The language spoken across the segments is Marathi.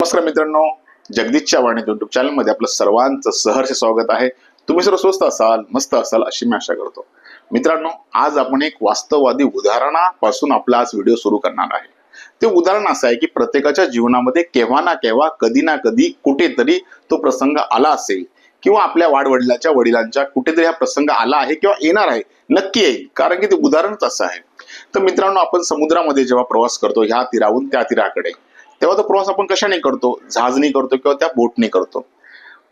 नमस्कार मित्रांनो जगदीशच्या वाणी युट्यूब चॅनलमध्ये आपलं सर्वांचं सहर्ष स्वागत आहे. तुम्ही सर्व स्वस्त असाल मस्त असाल अशी मी आशा करतो. मित्रांनो आज आपण एक वास्तववादी उदाहरणापासून आपला आज व्हिडिओ सुरू करणार आहे. ते उदाहरण असं आहे की प्रत्येकाच्या जीवनामध्ये केव्हा ना केव्हा कधी ना कधी कुठेतरी तो प्रसंग आला असेल किंवा आपल्या वाडवडिलाच्या वडिलांच्या कुठेतरी हा प्रसंग आला आहे किंवा येणार आहे नक्की येईल. कारण की ते उदाहरणच असं आहे. तर मित्रांनो आपण समुद्रामध्ये जेव्हा प्रवास करतो ह्या तीराहून त्या तीराकडे. तेव्हा तो प्रवास आपण कशाने करतो? जहाजने करतो किंवा त्या बोटने करतो.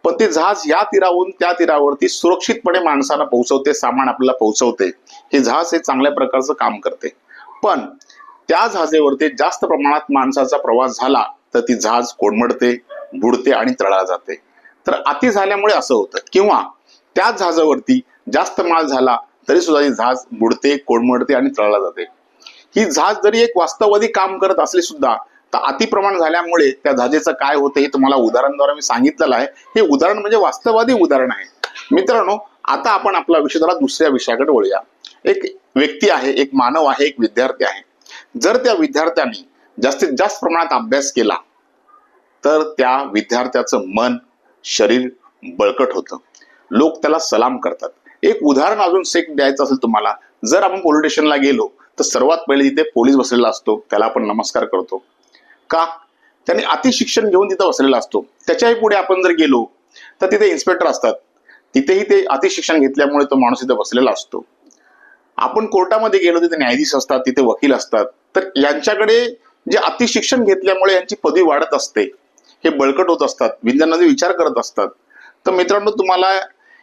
पण ते जहाज या तीरावरून त्या तीरावरती सुरक्षितपणे माणसाला पोहोचवते सामान आपल्याला पोहोचवते. हे जहाज हे चांगल्या प्रकारचं काम करते. पण त्या जहाजेवरती जास्त प्रमाणात माणसाचा प्रवास झाला तर ती जहाज कोडमडते बुडते आणि तळाला जाते. तर अति झाल्यामुळे असं होतं. किंवा त्या जहाजावरती जास्त माल झाला तरी सुद्धा ही जहाज बुडते कोडमडते आणि तळाला जाते. ही जहाज जरी एक वास्तववादी काम करत असली सुद्धा तर अतिप्रमाण झाल्यामुळे त्या धाजेचं काय होतं हे तुम्हाला उदाहरणद्वारे मी सांगितलेलं आहे. हे उदाहरण म्हणजे वास्तववादी उदाहरण आहे. मित्रांनो आता आपण आपला विषय जरा दुसऱ्या विषयाकडे वळूया. एक व्यक्ती आहे एक मानव आहे एक विद्यार्थी आहे. जर त्या विद्यार्थ्याने जास्तीत जास्त प्रमाणात अभ्यास केला तर त्या विद्यार्थ्याचं मन शरीर बळकट होतं. लोक त्याला सलाम करतात. एक उदाहरण अजून सेक द्यायचं असेल तुम्हाला. जर आपण पोलीस स्टेशनला गेलो तर सर्वात पहिले तिथे पोलीस बसलेला असतो. त्याला आपण नमस्कार करतो. का? त्याने अतिशिक्षण घेऊन तिथं बसलेला असतो. त्याच्याही पुढे आपण जर गेलो तर तिथे इन्स्पेक्टर असतात. तिथेही ते अतिशिक्षण घेतल्यामुळे तो माणूस तिथे बसलेला असतो. आपण कोर्टामध्ये गेलो तिथे न्यायाधीश असतात तिथे वकील असतात. तर यांच्याकडे जे अतिशिक्षण घेतल्यामुळे यांची पदवी वाढत असते हे बळकट होत असतात. विज्ञानाचे विचार करत असतात. तर मित्रांनो तुम्हाला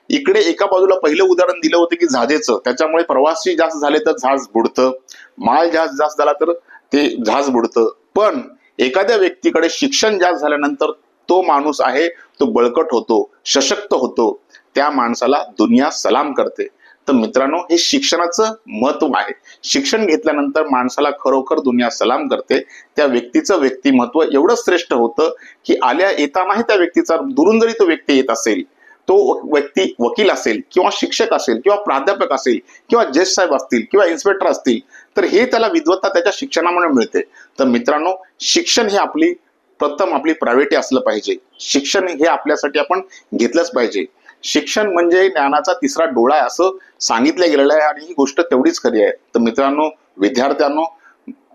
इकडे एका बाजूला पहिलं उदाहरण दिलं होतं की जहाजेचं त्याच्यामुळे प्रवासी जास्त झाले तर जहाज बुडतं. माल जहाज जास्त झाला तर ते जहाज बुडतं. पण एखाद्या व्यक्तीकडे शिक्षण जास्त झाल्यानंतर तो माणूस आहे तो बळकट होतो सशक्त होतो त्या माणसाला दुनिया सलाम करते. तर मित्रांनो हे शिक्षणाचं महत्त्व आहे. शिक्षण घेतल्यानंतर माणसाला खरोखर दुनिया सलाम करते. त्या व्यक्तीचं व्यक्तिमत्व एवढं श्रेष्ठ होतं की आल्या येतानाही त्या व्यक्तीचा दुरून जरी तो व्यक्ती येत असेल तो व्यक्ती वकील असेल किंवा शिक्षक असेल किंवा प्राध्यापक असेल किंवा जज साहेब असतील किंवा इन्स्पेक्टर असतील तर हे त्याला विद्वत्ता त्याच्या शिक्षणामुळे मिळते. तर मित्रांनो शिक्षण हे आपली प्रथम आपली प्रायोरिटी असलं पाहिजे. शिक्षण हे आपल्यासाठी आपण घेतलंच पाहिजे. शिक्षण म्हणजे ज्ञानाचा तिसरा डोळा आहे असं सांगितलं गेलेलं आहे आणि ही गोष्ट तेवढीच खरी आहे. तर मित्रांनो विद्यार्थ्यांनो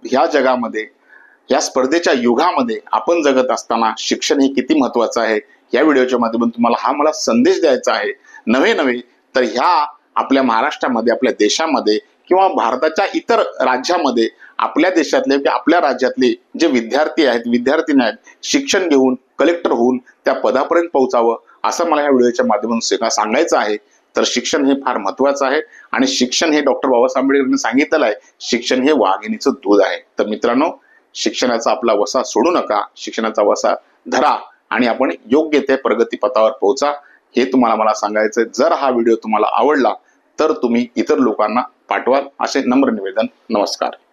ह्या जगामध्ये या स्पर्धेच्या युगामध्ये आपण जगत असताना शिक्षण हे किती महत्वाचं आहे या व्हिडिओच्या माध्यमातून तुम्हाला हा मला संदेश द्यायचा आहे. नव्हे नव्हे तर ह्या आपल्या महाराष्ट्रामध्ये आपल्या देशामध्ये किंवा भारताच्या इतर राज्यामध्ये आपल्या देशातले किंवा आपल्या राज्यातले जे विद्यार्थी आहेत विद्यार्थिनी आहेत शिक्षण घेऊन कलेक्टर होऊन त्या पदापर्यंत पोहोचावं असं मला या व्हिडिओच्या माध्यमातून सांगायचं आहे. तर शिक्षण हे फार महत्वाचं आहे आणि शिक्षण हे डॉक्टर बाबासाहेब आंबेडकरांनी सांगितलेलं आहे. शिक्षण हे वाघिणीचं दूध आहे. तर मित्रांनो शिक्षणाचा आपला वसा सोडू नका. शिक्षणाचा वसा धरा आणि आपण योग्य ते प्रगतीपथावर पोहोचा. हे तुम्हाला मला सांगायचं जर हा व्हिडिओ तुम्हाला आवडला तर तुम्ही इतर लोकांना पाठवाल असे नम्र निवेदन. नमस्कार.